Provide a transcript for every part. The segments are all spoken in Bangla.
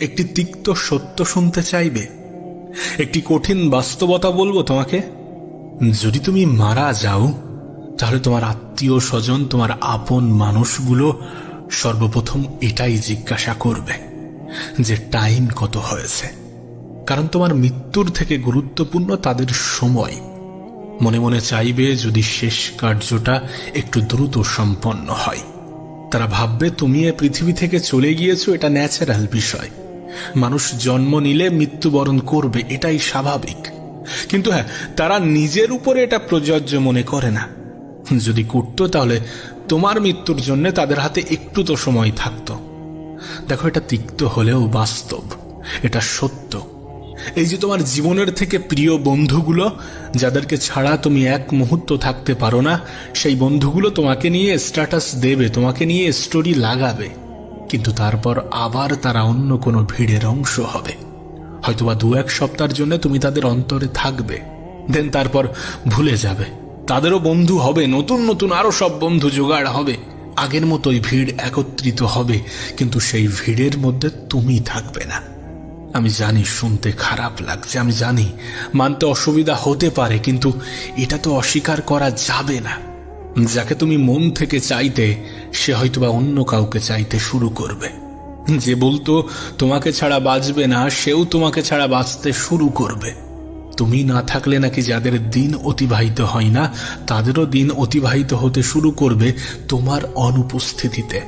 একটি তিক্ত সত্য শুনতে চাইবে? একটি কঠিন বাস্তবতা বলব তোমাকে? যদি তুমি মারা যাও, তাহলে তোমার আত্মীয় স্বজন, তোমার আপন মানুষগুলো সর্বপ্রথম এটাই জিজ্ঞাসা করবে যে টাইম কত হয়েছে। কারণ তোমার মৃত্যুর থেকে গুরুত্বপূর্ণ তাদের সময়। মনে মনে চাইবে যদি শেষ কার্যটা একটু দ্রুত সম্পন্ন হয়। তারা ভাববে, তুমি এ পৃথিবী থেকে চলে গিয়েছো, এটা ন্যাচারাল বিষয়। মানুষ জন্ম নিলে মৃত্যুবরণ করবে, এটাই স্বাভাবিক। কিন্তু হ্যাঁ তারা নিজের উপরে এটা প্রযোজ্য মনে করে না। যদি করতো তাহলে তোমার মৃত্যুর জন্য তাদের হাতে একটু তো সময় থাকতো। দেখো, এটা তিক্ত হলেও বাস্তব, এটা সত্য। এই যে তোমার জীবনের থেকে প্রিয় বন্ধুগুলো, যাদেরকে ছাড়া তুমি এক মুহূর্ত থাকতে পারো না, সেই বন্ধুগুলো তোমাকে নিয়ে স্ট্যাটাস দেবে, তোমাকে নিয়ে স্টোরি লাগাবে। কিন্তু তারপর আবার তারা অন্য কোনো ভিড়ের অংশ হবে। হয়তোবা দু এক সপ্তাহের জন্য তুমি তাদের অন্তরে থাকবে। দেন তারপর ভুলে যাবে। তাদেরও বন্ধু হবে, নতুন নতুন আরও সব বন্ধু জোগাড় হবে। আগের মতোই ভিড় একত্রিত হবে, কিন্তু সেই ভিড়ের মধ্যে তুমি থাকবে না। আমি জানি শুনতে খারাপ লাগছে, আমি জানি মানতে অসুবিধা হতে পারে, কিন্তু এটা তো অস্বীকার করা যাবে না। যাকে তুমি মন থেকে চাইতে, সে হয়তোবা অন্য কাউকে চাইতে শুরু করবে। যে বলতো, তোমাকে ছাড়া বাঁচবে না, সেও তোমাকে ছাড়া বাঁচতে শুরু করবে। তুমি না থাকলে নাকি যাদের দিন অতিবাহিত হয় না, তাদেরও দিন অতিবাহিত হতে শুরু করবে তোমার অনুপস্থিতিতে।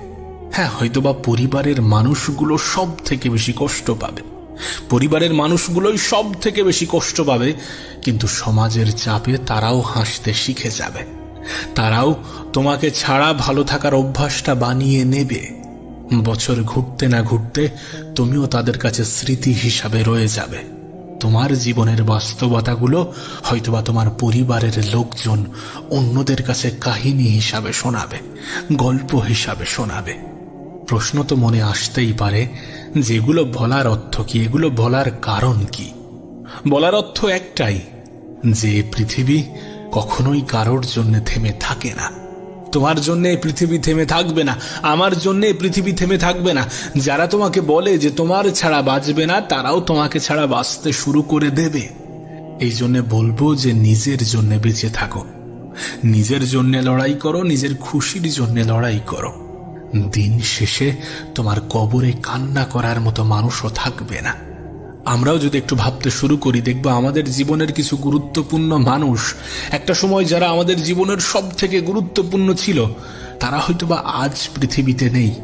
হ্যাঁ হয়তোবা পরিবারের মানুষগুলো সব থেকে বেশি কষ্ট পাবে। পরিবারের মানুষগুলোই সব থেকে বেশি কষ্ট পাবে, কিন্তু সমাজের চাপে তারাও হাসতে শিখে যাবে। তারাও তোমাকে ছাড়া ভালো থাকার অভ্যাসটা বানিয়ে নেবে। বছর ঘুরতে না ঘুরতে তুমিও তাদের কাছে স্মৃতি হিসাবে রয়ে যাবে। তোমার জীবনের বাস্তবতাগুলো হয়তোবা তোমার পরিবারের লোকজন অন্যদের কাছে কাহিনী হিসাবে শোনাবে, গল্প হিসাবে শোনাবে। প্রশ্ন তো মনে আসতেই পারে যে এগুলো বলার অর্থ কি, এগুলো বলার কারণ কি? বলার অর্থ একটাই, যে পৃথিবী কখনোই কারোর জন্য থেমে থাকে না। তোমার জন্য পৃথিবী থেমে থাকবে না, আমার জন্য পৃথিবী থেমে থাকবে না। যারা তোমাকে বলে যে তোমার ছাড়া বাঁচবে না, তারাও তোমাকে ছাড়া বাঁচতে শুরু করে দেবে। এই জন্য বলব যে নিজের জন্য বেঁচে থাকো। নিজের জন্য লড়াই করো, নিজের খুশির জন্য লড়াই করো। দিন শেষে তোমার কবরে কান্না করার মতো মানুষও থাকবে না। আমরাও যদি একটু ভাবতে শুরু করি, দেখব আমাদের জীবনের কিছু গুরুত্বপূর্ণ মানুষ। একটা সময় যারা আমাদের জীবনের সব থেকে গুরুত্বপূর্ণ ছিল, তারা হয়তো বা আজ পৃথিবীতে নেই।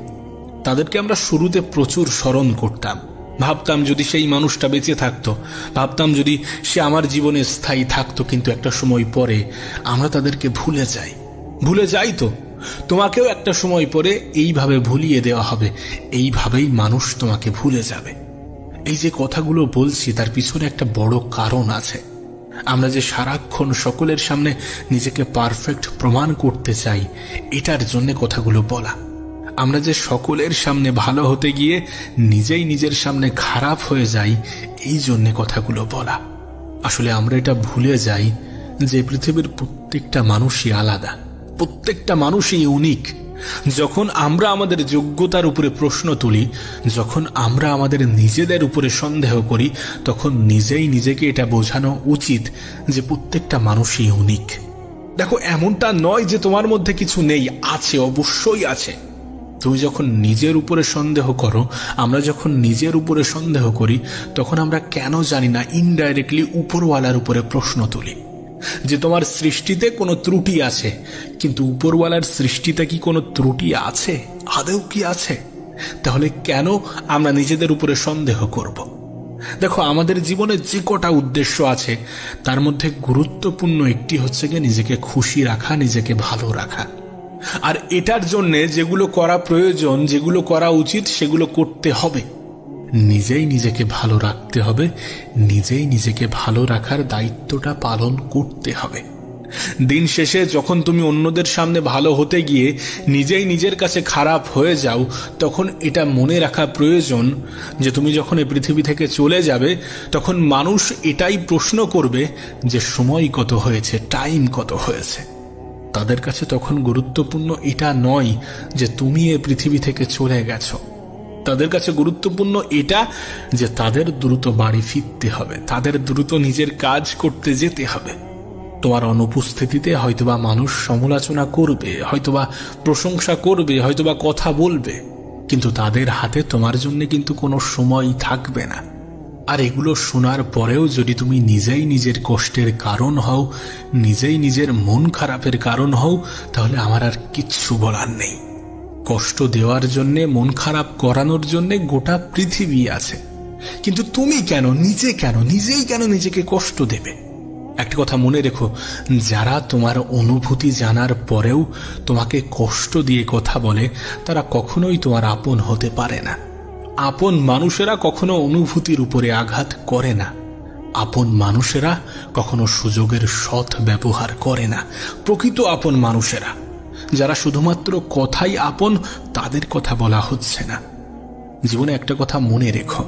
তাদেরকে আমরা শুরুতে প্রচুর স্মরণ করতাম। ভাবতাম যদি সেই মানুষটা বেঁচে থাকতো, ভাবতাম যদি সে আমার জীবনে স্থায়ী থাকতো, কিন্তু একটা সময় পরে আমরা তাদেরকে ভুলে যাই। ভুলে যাই তো। তোমাকেও একটা সময় পরে এইভাবে ভুলিয়ে দেওয়া হবে। এইভাবেই মানুষ তোমাকে ভুলে যাবে। এই যে কথাগুলো বলছি, তার পিছনে একটা বড় কারণ আছে। আমরা যে সারাক্ষণ সকলের সামনে নিজেকে পারফেক্ট প্রমাণ করতে চাই, এটার জন্য কথাগুলো বলা। আমরা যে সকলের সামনে ভালো হতে গিয়ে নিজেই নিজের সামনে খারাপ হয়ে যাই, এই জন্যে কথাগুলো বলা। আসলে আমরা এটা ভুলে যাই যে পৃথিবীর প্রত্যেকটা মানুষই আলাদা, প্রত্যেকটা মানুষই ইউনিক যখন আমরা আমাদের যোগ্যতার উপরে প্রশ্ন তুলি, যখন আমরা আমাদের নিজেদের উপরে সন্দেহ করি, তখন নিজেই নিজেকে এটা বোঝানো উচিত যে প্রত্যেকটা মানুষই ইউনিক দেখো, এমনটা নয় যে তোমার মধ্যে কিছু নেই, আছে, অবশ্যই আছে। তুমি যখন নিজের উপরে সন্দেহ করো, আমরা যখন নিজের উপরে সন্দেহ করি, তখন আমরা কেন জানি না ইনডাইরেক্টলি উপরওয়ালার উপরে প্রশ্ন তুলি। যে তোমার সৃষ্টিতে কোনো ত্রুটি আছে, কিন্তু উপরওয়ালার সৃষ্টিতে কি কোনো ত্রুটি আছে? আদেও কি আছে? তাহলে কেন আমরা নিজেদের উপরে সন্দেহ করব? দেখো, আমাদের জীবনে যে কটা উদ্দেশ্য আছে, তার মধ্যে গুরুত্বপূর্ণ একটি হচ্ছে গিয়ে নিজেকে খুশি রাখা, নিজেকে ভালো রাখা। আর এটার জন্যে যেগুলো করা প্রয়োজন, যেগুলো করা উচিত, সেগুলো করতে হবে। নিজেই নিজেকে ভালো রাখতে হবে, নিজেই নিজেকে ভালো রাখার দায়িত্বটা পালন করতে হবে। দিন শেষে যখন তুমি অন্যদের সামনে ভালো হতে গিয়ে নিজেই নিজের কাছে খারাপ হয়ে যাও, তখন এটা মনে রাখা প্রয়োজন যে তুমি যখন এই পৃথিবী থেকে চলে যাবে, তখন মানুষ এটাই প্রশ্ন করবে যে সময় কত হয়েছে টাইম কত হয়েছে। তাদের কাছে তখন গুরুত্বপূর্ণ এটা নয় যে তুমি এ পৃথিবী থেকে চলে গেছো। তাদের কাছে গুরুত্বপূর্ণ এটা যে তাদের দ্রুত বাড়ি ফিরতে হবে। তাদের দ্রুত নিজের কাজ করতে যেতে হবে। তোমার অনুপস্থিতিতে হয়তোবা মানুষ সমালোচনা করবে, হয়তোবা প্রশংসা করবে, হয়তোবা কথা বলবে। কিন্তু তাদের হাতে তোমার জন্য কিন্তু কোনো সময় থাকবে না। আর এগুলো শোনার পরেও যদি তুমি নিজেই নিজের কষ্টের কারণ হও, নিজেই নিজের মন খারাপের কারণ হও, তাহলে আমার আর কিচ্ছু বলার নেই। কষ্ট দেওয়ার জন্যে, মন খারাপ করানোর জন্যে গোটা পৃথিবী আছে। কিন্তু তুমি কেন, নিজে কেন, নিজেই কেন নিজেকে কষ্ট দেবে? একটা কথা মনে রেখো, যারা তোমার অনুভূতি জানার পরেও তোমাকে কষ্ট দিয়ে কথা বলে, তারা কখনোই তোমার আপন হতে পারে না। আপন মানুষেরা কখনো অনুভূতির উপরে আঘাত করে না। আপন মানুষেরা কখনো সুযোগের সৎ ব্যবহার করে না। প্রকৃত আপন মানুষেরা। যারা শুধুমাত্র কথাই আপন, তাদের কথা বলা হচ্ছে না। জীবনে একটা কথা মনে রেখো।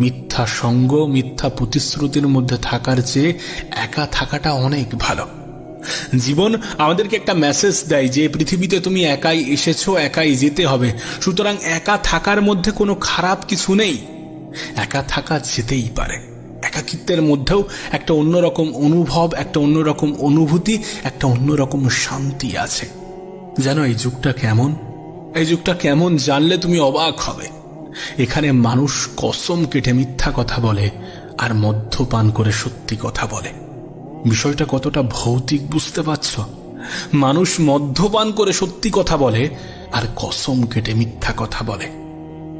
মিথ্যা সঙ্গ, মিথ্যা প্রতিশ্রুতির মধ্যে থাকার চেয়ে একা থাকাটা অনেক ভালো। জীবন আমাদেরকে একটা মেসেজ দেয় যে, পৃথিবীতে তুমি একাই এসেছ, একাই যেতে হবে। সুতরাং একা থাকার মধ্যে কোনো খারাপ কিছু নেই। একা থাকা যেতেই পারে। একাকিত্বের মধ্যেও একটা অন্যরকম অনুভব, একটা অন্যরকম অনুভূতি, একটা অন্যরকম শান্তি আছে। জানো এই যুগটা কেমন? এই যুগটা কেমন জানলে তুমি অবাক হবে। এখানে মানুষ কসম কেটে মিথ্যা কথা বলে আর মদ্যপান করে সত্যি কথা বলে। বিষয়টা কতটা ভৌতিক বুঝতে পারছ? মানুষ মদ্যপান করে সত্যি কথা বলে আর কসম কেটে মিথ্যা কথা বলে।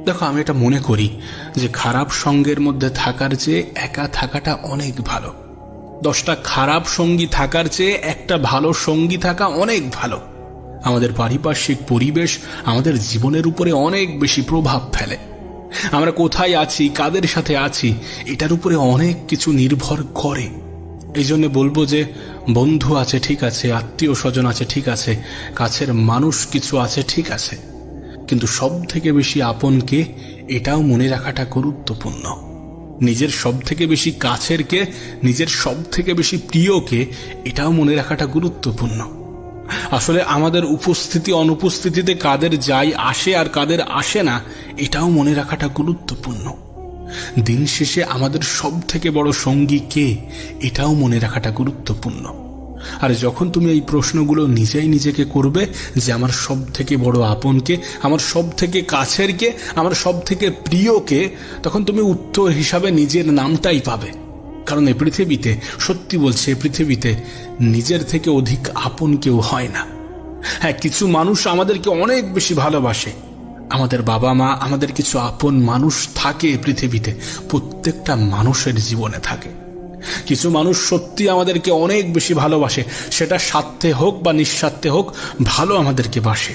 দেখো, আমি এটা মনে করি যে খারাপ সঙ্গের মধ্যে থাকার চেয়ে একা থাকাটা অনেক ভালো। দশটা খারাপ সঙ্গী থাকার চেয়ে একটা ভালো সঙ্গী থাকা অনেক ভালো। আমাদের পারিপার্শ্বিক পরিবেশ আমাদের জীবনের উপরে অনেক বেশি প্রভাব ফেলে। আমরা কোথায় আছি, কাদের সাথে আছি, এটার উপরে অনেক কিছু নির্ভর করে। এই জন্য বলব যে, বন্ধু আছে ঠিক আছে, আত্মীয় স্বজন আছে ঠিক আছে, কাছের মানুষ কিছু আছে ঠিক আছে। কিন্তু সব থেকে বেশি আপনকে এটাও মনে রাখাটা গুরুত্বপূর্ণ। নিজের সব থেকে বেশি কাছের কে, নিজের সব থেকে বেশি প্রিয়কে এটাও মনে রাখাটা গুরুত্বপূর্ণ। আসলে আমাদের উপস্থিতি, অনুপস্থিতিতে কাদের যাই আসে আর কাদের আসে না, এটাও মনে রাখাটা গুরুত্বপূর্ণ। দিন শেষে আমাদের সব থেকে বড় সঙ্গী কে, এটাও মনে রাখাটা গুরুত্বপূর্ণ। আর যখন তুমি এই প্রশ্নগুলো নিজেই নিজেকে করবে যে আমার সব থেকে বড় আপনকে আমার সব থেকে কাছের কে, আমার সব থেকে প্রিয়কে তখন তুমি উত্তর হিসাবে নিজের নামটাই পাবে। কারণ এই পৃথিবীতে, সত্যি বলছে পৃথিবীতে নিজের থেকে অধিক আপন কেউ হয় না। হ্যাঁ কিছু মানুষ আমাদেরকে অনেক বেশি ভালোবাসে। আমাদের বাবা মা, আমাদের কিছু আপন মানুষ থাকে পৃথিবীতে, প্রত্যেকটা মানুষের জীবনে থাকে। কিছু মানুষ সত্যি আমাদেরকে অনেক বেশি ভালোবাসে, সেটা স্বার্থে হোক বা নিঃস্বার্থে হোক, ভালো আমাদেরকে বাসে।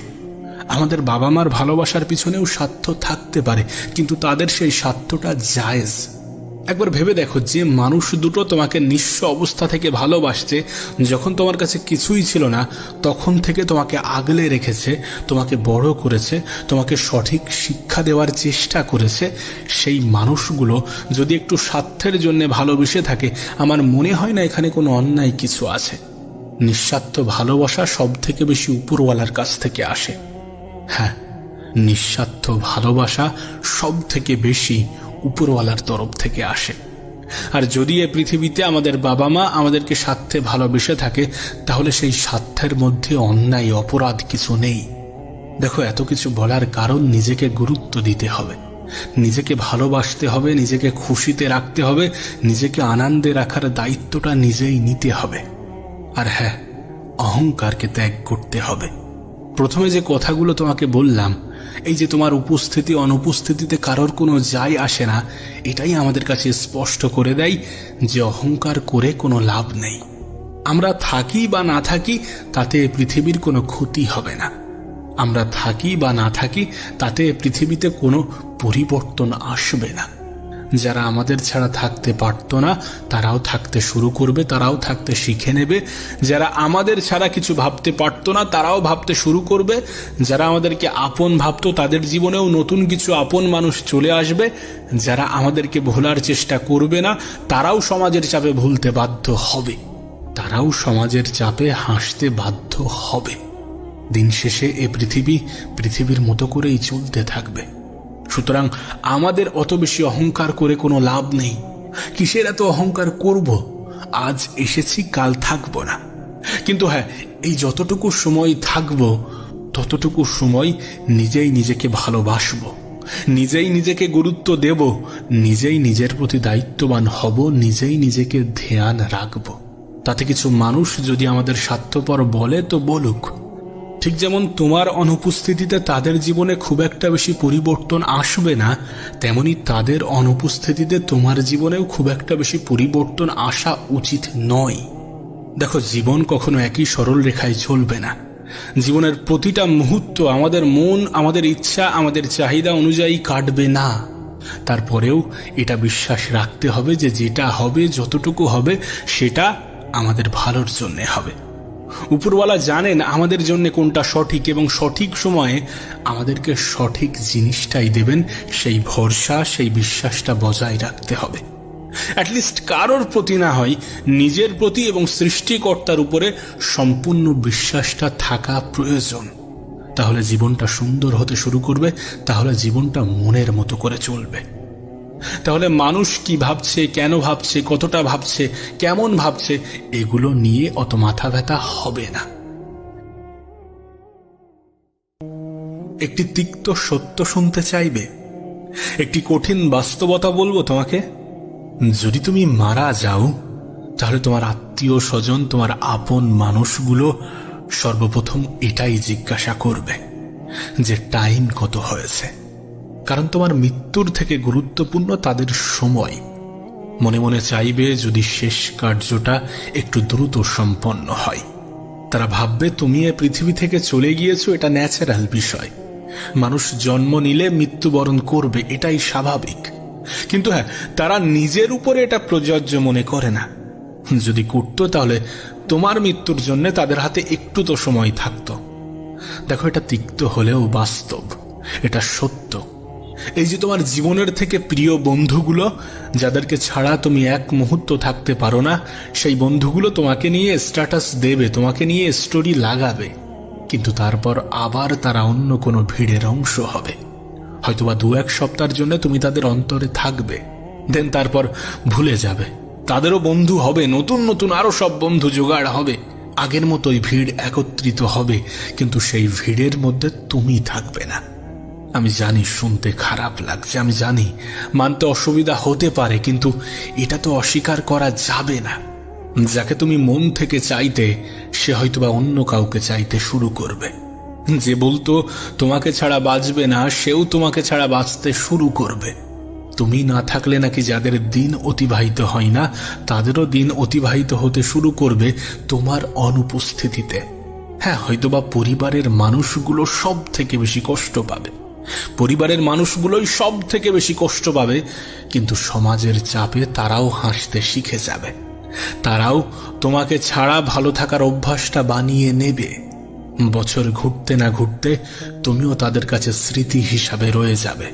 আমাদের বাবা মার ভালোবাসার পিছনেও স্বার্থ থাকতে পারে, কিন্তু তাদের সেই স্বার্থটা জায়েজ। একবার ভেবে দেখো, যে মানুষ দুটো তোমাকে নিঃস্ব অবস্থা থেকে ভালোবাসছে, যখন তোমার কাছে কিছুই ছিল না, তখন থেকে তোমাকে আগলে রেখেছে, তোমাকে বড় করেছে, তোমাকে সঠিক শিক্ষা দেওয়ার চেষ্টা করেছে। সেই মানুষগুলো যদি একটু স্বার্থের জন্য ভালোবেসে থাকে, আমার মনে হয় না এখানে কোনো অন্যায় কিছু আছে। নিঃস্বার্থ ভালোবাসা সব থেকে বেশি উপরওয়ালার কাছ থেকে আসে। হ্যাঁ নিঃস্বার্থ ভালোবাসা সব থেকে বেশি উপরওয়ালার তরফ থেকে আসে। আর যদি এ পৃথিবীতে আমাদের বাবা মা আমাদেরকে স্বার্থে ভালোবেসে থাকে, তাহলে সেই স্বার্থের মধ্যে অন্যায়, অপরাধ কিছু নেই। দেখো, এত কিছু বলার কারণ নিজেকে গুরুত্ব দিতে হবে। নিজেকে ভালোবাসতে হবে, নিজেকে খুশিতে রাখতে হবে, নিজেকে আনন্দে রাখার দায়িত্বটা নিজেই নিতে হবে। আর হ্যাঁ অহংকারকে ত্যাগ করতে হবে। প্রথমে যে কথাগুলো তোমাকে বললাম এই যে তোমার উপস্থিতি, অনুপস্থিতিতে কারোর কোনো যাই আসে না, এটাই আমাদের কাছে স্পষ্ট করে দেয় যে অহংকার করে কোনো লাভ নেই। আমরা থাকি বা না থাকি, তাতে পৃথিবীর কোনো ক্ষতি হবে না। আমরা থাকি বা না থাকি, তাতে পৃথিবীতে কোনো পরিবর্তন আসবে না। যারা আমাদের ছাড়া থাকতে পারত না, তারাও থাকতে শুরু করবে, তারাও থাকতে শিখে নেবে। যারা আমাদের ছাড়া কিছু ভাবতে পারত না, তারাও ভাবতে শুরু করবে। যারা আমাদেরকে আপন ভাবতো, তাদের জীবনেও নতুন কিছু আপন মানুষ চলে আসবে। যারা আমাদেরকে ভোলার চেষ্টা করবে না, তারাও সমাজের চাপে ভুলতে বাধ্য হবে। তারাও সমাজের চাপে হাসতে বাধ্য হবে। দিন শেষে এ পৃথিবী পৃথিবীর মতো করেই চলতে থাকবে। সুতরাং আমাদের অত বেশি অহংকার করে কোনো লাভ নেই। কিসের এত অহংকার করব? আজ এসেছি, কাল থাকব না। কিন্তু হ্যাঁ এই যতটুকু সময় থাকব, ততটুকু সময় নিজেই নিজেকে ভালোবাসবো। নিজেই নিজেকে গুরুত্ব দেব, নিজেই নিজের প্রতি দায়িত্ববান হব, নিজেই নিজেকে ধ্যান রাখব। তাতে কিছু মানুষ যদি আমাদের স্বার্থপর বলে, তো বলুক। ঠিক যেমন তোমার অনুপস্থিতিতে তাদের জীবনে খুব একটা বেশি পরিবর্তন আসবে না, তেমনি তাদের অনুপস্থিতিতে তোমার জীবনেও খুব একটা বেশি পরিবর্তন আসা উচিত নয়। দেখো, জীবন কখনো একই সরল রেখায় চলবে না। জীবনের প্রতিটা মুহূর্ত আমাদের মন, আমাদের ইচ্ছা, আমাদের চাহিদা অনুযায়ী কাটবে না। তারপরেও এটা বিশ্বাস রাখতে হবে যে যেটা হবে, যতটুকু হবে, সেটা আমাদের ভালোর জন্যে হবে। উপরওয়ালা জানেন আমাদের জন্য কোনটা সঠিক এবং সঠিক সময়ে আমাদেরকে সঠিক জিনিসটাই দেবেন। সেই ভরসা, সেই বিশ্বাসটা বজায় রাখতে হবে। অ্যাটলিস্ট কারোর প্রতি না হয়, নিজের প্রতি এবং সৃষ্টিকর্তার উপরে সম্পূর্ণ বিশ্বাসটা থাকা প্রয়োজন। তাহলে জীবনটা সুন্দর হতে শুরু করবে, তাহলে জীবনটা মনের মতো করে চলবে। তাহলে মানুষ কি ভাবছে, কেন ভাবছে, কতটা ভাবছে, কেমন ভাবছে, এগুলো নিয়ে অত মাথা ব্যথা হবে না। একটি তিক্ত সত্য শুনতে চাইবে? একটি কঠিন বাস্তবতা বলব তোমাকে? যদি তুমি মারা যাও, তাহলে তোমার আত্মীয় স্বজন, তোমার আপন মানুষগুলো সর্বপ্রথম এটাই জিজ্ঞাসা করবে যে টাইম কত হয়েছে। কারণ তোমার মৃত্যুর থেকে গুরুত্বপূর্ণ তাদের সময়। মনে মনে চাইবে যদি শেষ কার্যটা একটু দ্রুত সম্পন্ন হয়। তারা ভাববে, তুমি এ পৃথিবী থেকে চলে গিয়েছো, এটা ন্যাচারাল বিষয়। মানুষ জন্ম নিলে মৃত্যুবরণ করবে, এটাই স্বাভাবিক। কিন্তু হ্যাঁ তারা নিজের উপরে এটা প্রযোজ্য মনে করে না। যদি করতো তাহলে তোমার মৃত্যুর জন্য তাদের হাতে একটু তো সময় থাকতো। দেখো, এটা তিক্ত হলেও বাস্তব। এটা সত্য। এই যে তোমার জীবনের থেকে প্রিয় বন্ধুগুলো, যাদেরকে ছাড়া তুমি এক মুহূর্ত থাকতে পারো না, সেই বন্ধুগুলো তোমাকে নিয়ে স্ট্যাটাস দেবে, তোমাকে নিয়ে স্টোরি লাগাবে। কিন্তু তারপর আবার তারা অন্য কোনো ভিড়ের অংশ হবে। হয়তোবা দু এক সপ্তাহের জন্য তুমি তাদের অন্তরে থাকবে দেন তারপর ভুলে যাবে। তাদেরও বন্ধু হবে, নতুন নতুন আরও সব বন্ধু জোগাড় হবে। আগের মতোই ভিড় একত্রিত হবে, কিন্তু সেই ভিড়ের মধ্যে তুমি থাকবে না। আমি জানি শুনতে খারাপ লাগছে, আমি জানি মানতে অসুবিধা হতে পারে, কিন্তু এটা তো অস্বীকার করা যাবে না। যাকে তুমি মন থেকে চাইতে, সে হয়তোবা অন্য কাউকে চাইতে শুরু করবে। যে বলতো তোমাকে ছাড়া বাঁচবে না, সেও তোমাকে ছাড়া বাঁচতে শুরু করবে। তুমি না থাকলে নাকি যাদের দিন অতিবাহিত হয় না, তাদেরও দিন অতিবাহিত হতে শুরু করবে তোমার অনুপস্থিতিতে। হ্যাঁ হয়তোবা পরিবারের মানুষগুলো সব থেকে বেশি কষ্ট পাবে। পরিবারের মানুষগুলোই সব থেকে বেশি কষ্ট পাবে, কিন্তু সমাজের চাপে তারাও হাসতে শিখে যাবে। তারাও তোমাকে ছাড়া ভালো থাকার অভ্যাসটা বানিয়ে নেবে। বছর ঘুরতে না ঘুরতে তুমিও তাদের কাছে স্মৃতি হিসাবে রয়ে যাবে।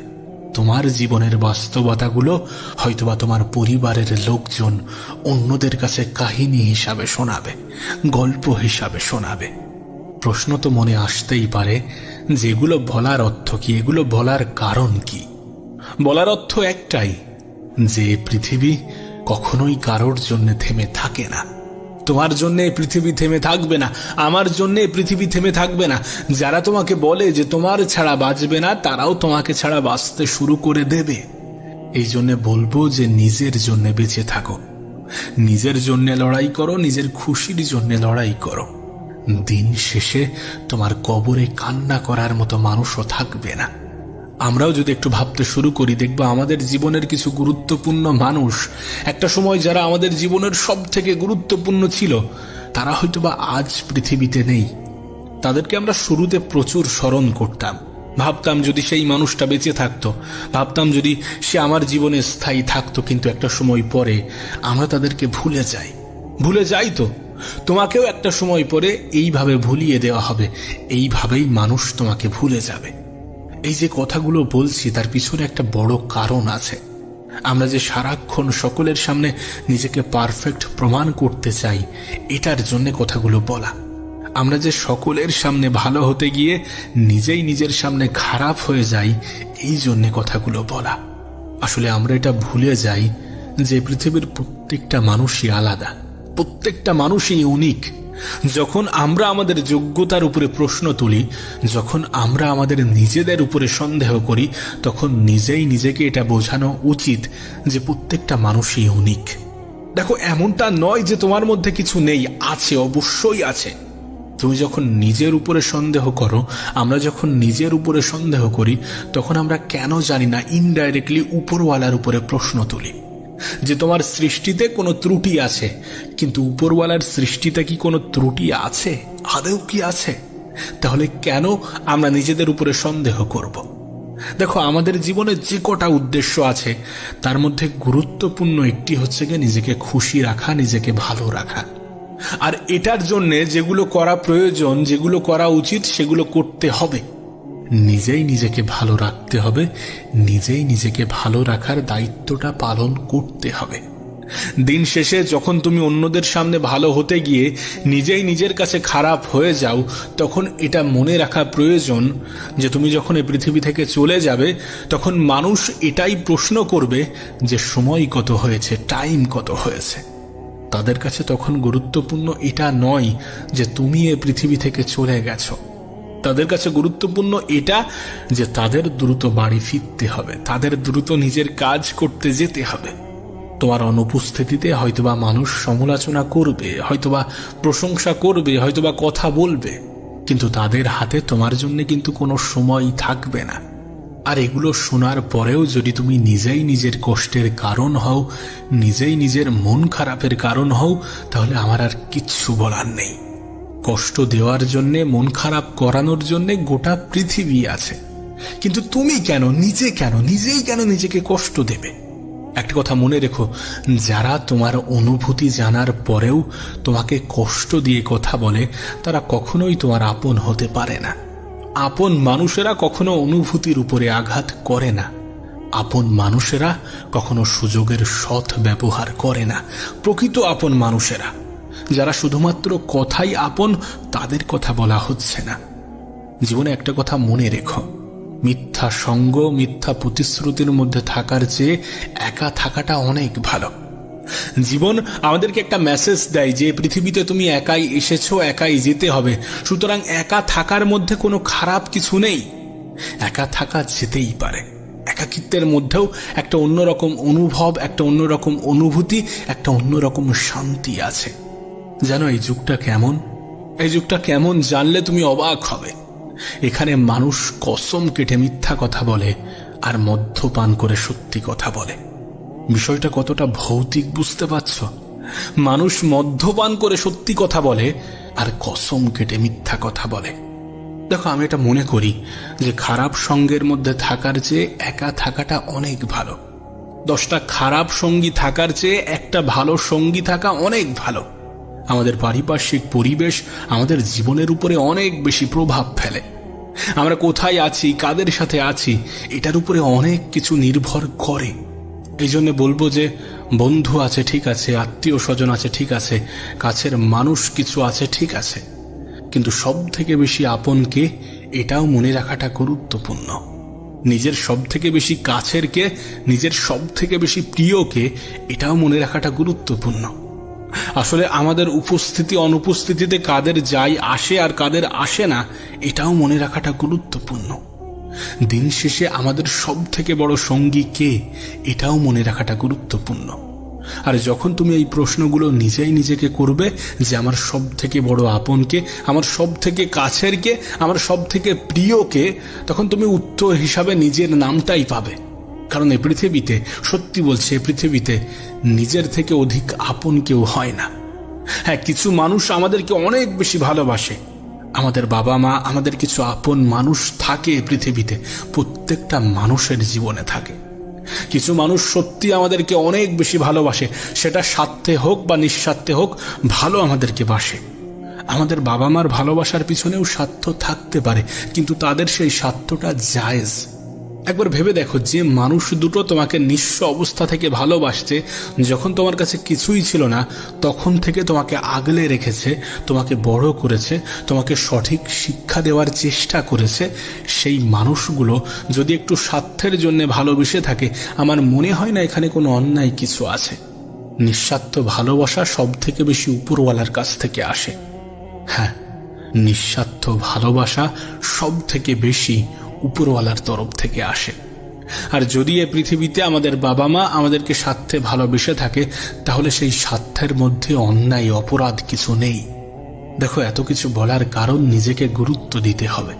তোমার জীবনের বাস্তবতাগুলো হয়তোবা তোমার পরিবারের লোকজন অন্যদের কাছে কাহিনী হিসাবে শোনাবে, গল্প হিসাবে শোনাবে। প্রশ্ন তো মনে আসতেই পারে, যেগুলো বলার অর্থ কি, এগুলো বলার কারণ কি? বলার অর্থ একটাই, যে পৃথিবী কখনোই কারোর জন্য থেমে থাকে না। তোমার জন্য পৃথিবী থেমে থাকবে না, আমার জন্য পৃথিবী থেমে থাকবে না। যারা তোমাকে বলে যে তোমার ছাড়া বাঁচবে না, তারাও তোমাকে ছাড়া বাঁচতে শুরু করে দেবে। এই জন্য বলব যে নিজের জন্য বেঁচে থাকো। নিজের জন্য লড়াই করো, নিজের খুশির জন্য লড়াই করো। দিন শেষে তোমার কবরে কান্না করার মতো মানুষও থাকবে না। আমরাও যদি একটু ভাবতে শুরু করি, দেখব আমাদের জীবনের কিছু গুরুত্বপূর্ণ মানুষ, একটা সময় যারা আমাদের জীবনের সব থেকে গুরুত্বপূর্ণ ছিল, তারা হয়তোবা আজ পৃথিবীতে নেই। তাদেরকে আমরা শুরুতে প্রচুর স্মরণ করতাম। ভাবতাম যদি সেই মানুষটা বেঁচে থাকতো, ভাবতাম যদি সে আমার জীবনে স্থায়ী থাকতো, কিন্তু একটা সময় পরে আমরা তাদেরকে ভুলে যাই। ভুলে যাই তো? তোমাকেও একটা সময় পরে এইভাবে ভুলিয়ে দেওয়া হবে। এইভাবেই মানুষ তোমাকে ভুলে যাবে। এই যে কথাগুলো বলছি, তার পিছনে একটা বড় কারণ আছে। আমরা যে সারাক্ষণ সকলের সামনে নিজেকে পারফেক্ট প্রমাণ করতে চাই, এটার জন্য কথাগুলো বলা। আমরা যে সকলের সামনে ভালো হতে গিয়ে নিজেই নিজের সামনে খারাপ হয়ে যাই, এই জন্যে কথাগুলো বলা। আসলে আমরা এটা ভুলে যাই যে পৃথিবীর প্রত্যেকটা মানুষই আলাদা। প্রত্যেকটা মানুষই ইউনিক যখন আমরা আমাদের যোগ্যতার উপরে প্রশ্ন তুলি, যখন আমরা আমাদের নিজেদের উপরে সন্দেহ করি, তখন নিজেই নিজেকে এটা বোঝানো উচিত যে প্রত্যেকটা মানুষই ইউনিক দেখো, এমনটা নয় যে তোমার মধ্যে কিছু নেই, আছে, অবশ্যই আছে। তুমি যখন নিজের উপরে সন্দেহ করো, আমরা যখন নিজের উপরে সন্দেহ করি, তখন আমরা কেন জানি না ইনডাইরেক্টলি উপরওয়ালার উপরে প্রশ্ন তুলি। যে তোমার সৃষ্টিতে কোনো ত্রুটি আছে, কিন্তু উপরওয়ালার সৃষ্টিতে কি কোনো ত্রুটি আছে? আদেও কি আছে? তাহলে কেন আমরা নিজেদের উপরে সন্দেহ করব? দেখো, আমাদের জীবনে যে কটা উদ্দেশ্য আছে, তার মধ্যে গুরুত্বপূর্ণ একটি হচ্ছে গিয়ে নিজেকে খুশি রাখা, নিজেকে ভালো রাখা। আর এটার জন্যে যেগুলো করা প্রয়োজন, যেগুলো করা উচিত, সেগুলো করতে হবে। নিজেই নিজেকে ভালো রাখতে হবে, নিজেই নিজেকে ভালো রাখার দায়িত্বটা পালন করতে হবে। দিন শেষে যখন তুমি অন্যদের সামনে ভালো হতে গিয়ে নিজেই নিজের কাছে খারাপ হয়ে যাও, তখন এটা মনে রাখা প্রয়োজন যে তুমি যখন এই পৃথিবী থেকে চলে যাবে, তখন মানুষ এটাই প্রশ্ন করবে যে সময় কত হয়েছে টাইম কত হয়েছে। তাদের কাছে তখন গুরুত্বপূর্ণ এটা নয় যে তুমি এ পৃথিবী থেকে চলে গেছো। তাদের কাছে গুরুত্বপূর্ণ এটা যে তাদের দ্রুত বাড়ি ফিরতে হবে। তাদের দ্রুত নিজের কাজ করতে যেতে হবে। তোমার অনুপস্থিতিতে হয়তোবা মানুষ সমালোচনা করবে, হয়তোবা প্রশংসা করবে, হয়তোবা কথা বলবে। কিন্তু তাদের হাতে তোমার জন্য কিন্তু কোনো সময় থাকবে না। আর এগুলো শোনার পরেও যদি তুমি নিজেই নিজের কষ্টের কারণ হও, নিজেই নিজের মন খারাপের কারণ হও, তাহলে আমার আর কিচ্ছু বলার নেই। কষ্ট দেওয়ার জন্যে, মন খারাপ করানোর জন্যে গোটা পৃথিবী আছে। কিন্তু তুমি কেন, নিজে কেন, নিজেই কেন নিজেকে কষ্ট দেবে? একটা কথা মনে রেখো, যারা তোমার অনুভূতি জানার পরেও তোমাকে কষ্ট দিয়ে কথা বলে, তারা কখনোই তোমার আপন হতে পারে না। আপন মানুষেরা কখনো অনুভূতির উপরে আঘাত করে না। আপন মানুষেরা কখনো সুযোগের সৎ ব্যবহার করে না। প্রকৃত আপন মানুষেরা। যারা শুধুমাত্র কথাই আপন, তাদের কথা বলা হচ্ছে না। জীবনে একটা কথা মনে রেখো। মিথ্যা সঙ্গ, মিথ্যা প্রতিশ্রুতির মধ্যে থাকার চেয়ে একা থাকাটা অনেক ভালো। জীবন আমাদেরকে একটা মেসেজ দেয় যে, পৃথিবীতে তুমি একাই এসেছ, একাই যেতে হবে। সুতরাং একা থাকার মধ্যে কোনো খারাপ কিছু নেই। একা থাকা যেতেই পারে। একাকিত্বের মধ্যেও একটা অন্যরকম অনুভব, একটা অন্যরকম অনুভূতি, একটা অন্যরকম শান্তি আছে। জানো এই যুগটা কেমন? এই যুগটা কেমন জানলে তুমি অবাক হবে। এখানে মানুষ কসম কেটে মিথ্যা কথা বলে আর মদ্যপান করে সত্যি কথা বলে। বিষয়টা কতটা ভৌতিক বুঝতে পারছ? মানুষ মদ্যপান করে সত্যি কথা বলে আর কসম কেটে মিথ্যা কথা বলে। দেখো, আমি এটা মনে করি যে খারাপ সঙ্গের মধ্যে থাকার চেয়ে একা থাকাটা অনেক ভালো। দশটা খারাপ সঙ্গী থাকার চেয়ে একটা ভালো সঙ্গী থাকা অনেক ভালো। আমাদের পারিপার্শ্বিক পরিবেশ আমাদের জীবনের উপরে অনেক বেশি প্রভাব ফেলে। আমরা কোথায় আছি, কাদের সাথে আছি, এটার উপরে অনেক কিছু নির্ভর করে। এই জন্য বলব যে, বন্ধু আছে ঠিক আছে, আত্মীয় স্বজন আছে ঠিক আছে, কাছের মানুষ কিছু আছে ঠিক আছে। কিন্তু সব থেকে বেশি আপনকে এটাও মনে রাখাটা গুরুত্বপূর্ণ। নিজের সব থেকে বেশি কাছের কে, নিজের সব থেকে বেশি প্রিয়কে এটাও মনে রাখাটা গুরুত্বপূর্ণ। আসলে আমাদের উপস্থিতি, অনুপস্থিতিতে কাদের যাই আসে আর কাদের আসে না, এটাও মনে রাখাটা গুরুত্বপূর্ণ। দিন শেষে আমাদের সব থেকে বড় সঙ্গী কে, এটাও মনে রাখাটা গুরুত্বপূর্ণ। আর যখন তুমি এই প্রশ্নগুলো নিজেই নিজেকে করবে যে আমার সব থেকে বড় আপনকে আমার সব থেকে কাছের কে, আমার সব থেকে প্রিয়কে তখন তুমি উত্তর হিসাবে নিজের নামটাই পাবে। কারণ এই পৃথিবীতে, সত্যি বলছে পৃথিবীতে নিজের থেকে অধিক আপন কেউ হয় না। হ্যাঁ কিছু মানুষ আমাদেরকে অনেক বেশি ভালোবাসে। আমাদের বাবা মা, আমাদের কিছু আপন মানুষ থাকে পৃথিবীতে, প্রত্যেকটা মানুষের জীবনে থাকে। কিছু মানুষ সত্যি আমাদেরকে অনেক বেশি ভালোবাসে, সেটা স্বার্থে হোক বা নিঃস্বার্থে হোক, ভালো আমাদেরকে বাসে। আমাদের বাবা মার ভালোবাসার পিছনেও স্বার্থ থাকতে পারে, কিন্তু তাদের সেই স্বার্থটা জায়েজ। একবার ভেবে দেখো যে মানুষ দুটো তোমাকে নিঃস্ব অবস্থা থেকে ভালোবাসছে, যখন তোমার কাছে কিছুই ছিল না, তখন থেকে তোমাকে আগলে রেখেছে, তোমাকে বড় করেছে, তোমাকে সঠিক শিক্ষা দেওয়ার চেষ্টা করেছে। সেই মানুষগুলো যদি একটু স্বার্থের জন্য ভালোবেসে থাকে, আমার মনে হয় না এখানে কোনো অন্যায় কিছু আছে। নিঃস্বার্থ ভালোবাসা সব থেকে বেশি উপরওয়ালার কাছ থেকে আসে। হ্যাঁ নিঃস্বার্থ ভালোবাসা সব থেকে বেশি উপরওয়ালার তরফ থেকে আসে। আর যদি এ পৃথিবীতে আমাদের বাবা মা আমাদেরকে স্বার্থে ভালোবেসে থাকে, তাহলে সেই স্বার্থের মধ্যে অন্যায়, অপরাধ কিছু নেই। দেখো, এত কিছু বলার কারণ নিজেকে গুরুত্ব দিতে হবে।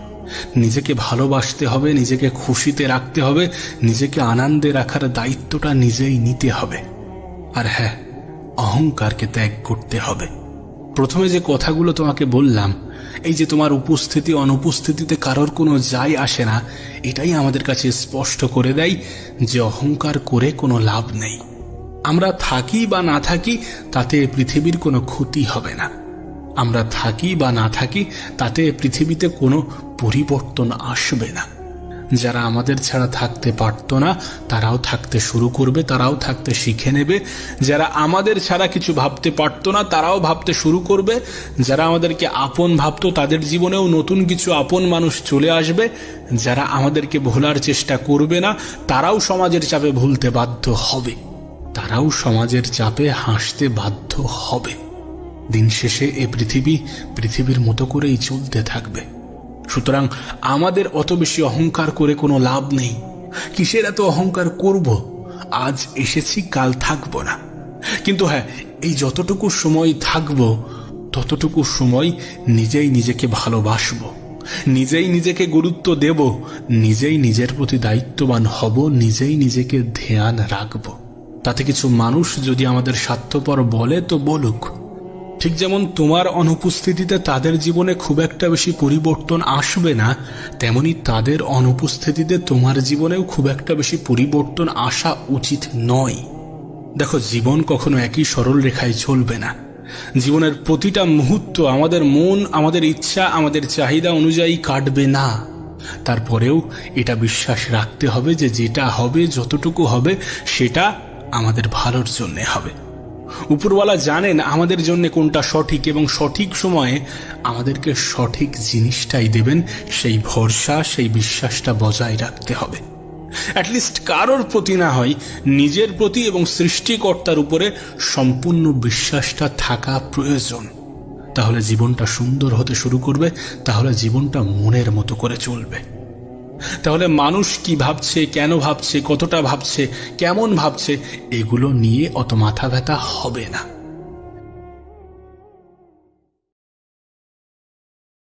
নিজেকে ভালোবাসতে হবে, নিজেকে খুশিতে রাখতে হবে, নিজেকে আনন্দে রাখার দায়িত্বটা নিজেই নিতে হবে। আর হ্যাঁ অহংকারকে ত্যাগ করতে হবে। প্রথমে যে কথাগুলো তোমাকে বললাম এই যে তোমার উপস্থিতি, অনুপস্থিতিতে কারোর কোনো যাই আসে না, এটাই আমাদের কাছে স্পষ্ট করে দেয় যে অহংকার করে কোনো লাভ নেই। আমরা থাকি বা না থাকি, তাতে পৃথিবীর কোনো ক্ষতি হবে না। আমরা থাকি বা না থাকি, তাতে পৃথিবীতে কোনো পরিবর্তন আসবে না। যারা আমাদের ছাড়া থাকতে পারতো না, তারাও থাকতে শুরু করবে, তারাও থাকতে শিখে নেবে। যারা আমাদের ছাড়া কিছু ভাবতে পারতো না, তারাও ভাবতে শুরু করবে। যারা আমাদেরকে আপন ভাবতো, তাদের জীবনেও নতুন কিছু আপন মানুষ চলে আসবে। যারা আমাদেরকে ভোলার চেষ্টা করবে না, তারাও সমাজের চাপে ভুলতে বাধ্য হবে। তারাও সমাজের চাপে হাসতে বাধ্য হবে। দিন শেষে এ পৃথিবী পৃথিবীর মতো করেই চলতে থাকবে। সুতরাং আমাদের অত বেশি অহংকার করে কোনো লাভ নেই। কিসের এত অহংকার করব? আজ এসেছি, কাল থাকব না। কিন্তু হ্যাঁ এই যতটুকু সময় থাকব, ততটুকু সময় নিজেই নিজেকে ভালোবাসব। নিজেই নিজেকে গুরুত্ব দেব, নিজেই নিজের প্রতি দায়িত্ববান হব, নিজেই নিজেকে ধ্যান রাখব। তাতে কিছু মানুষ যদি আমাদের স্বার্থপর বলে, তো বলুক। ঠিক যেমন তোমার অনুপস্থিতিতে তাদের জীবনে খুব একটা বেশি পরিবর্তন আসবে না, তেমনি তাদের অনুপস্থিতিতে তোমার জীবনেও খুব একটা বেশি পরিবর্তন আসা উচিত নয়। দেখো, জীবন কখনো একই সরল রেখায় চলবে না। জীবনের প্রতিটা মুহূর্ত আমাদের মন, আমাদের ইচ্ছা, আমাদের চাহিদা অনুযায়ী কাটবে না। তারপরেও এটা বিশ্বাস রাখতে হবে যে যেটা হবে, যতটুকু হবে, সেটা আমাদের ভালোর জন্যে হবে। উপরওয়ালা জানেন আমাদের জন্য কোনটা সঠিক এবং সঠিক সময়ে আমাদেরকে সঠিক জিনিসটাই দেবেন। সেই ভরসা, সেই বিশ্বাসটা বজায় রাখতে হবে। অ্যাটলিস্ট কারোর প্রতি না হয়, নিজের প্রতি এবং সৃষ্টিকর্তার উপরে সম্পূর্ণ বিশ্বাসটা থাকা প্রয়োজন। তাহলে জীবনটা সুন্দর হতে শুরু করবে, তাহলে জীবনটা মনের মতো করে চলবে। তাহলে মানুষ কি ভাবছে, কেন ভাবছে, কতটা ভাবছে, কেমন ভাবছে, এগুলো নিয়ে অত মাথা ব্যথা হবে না।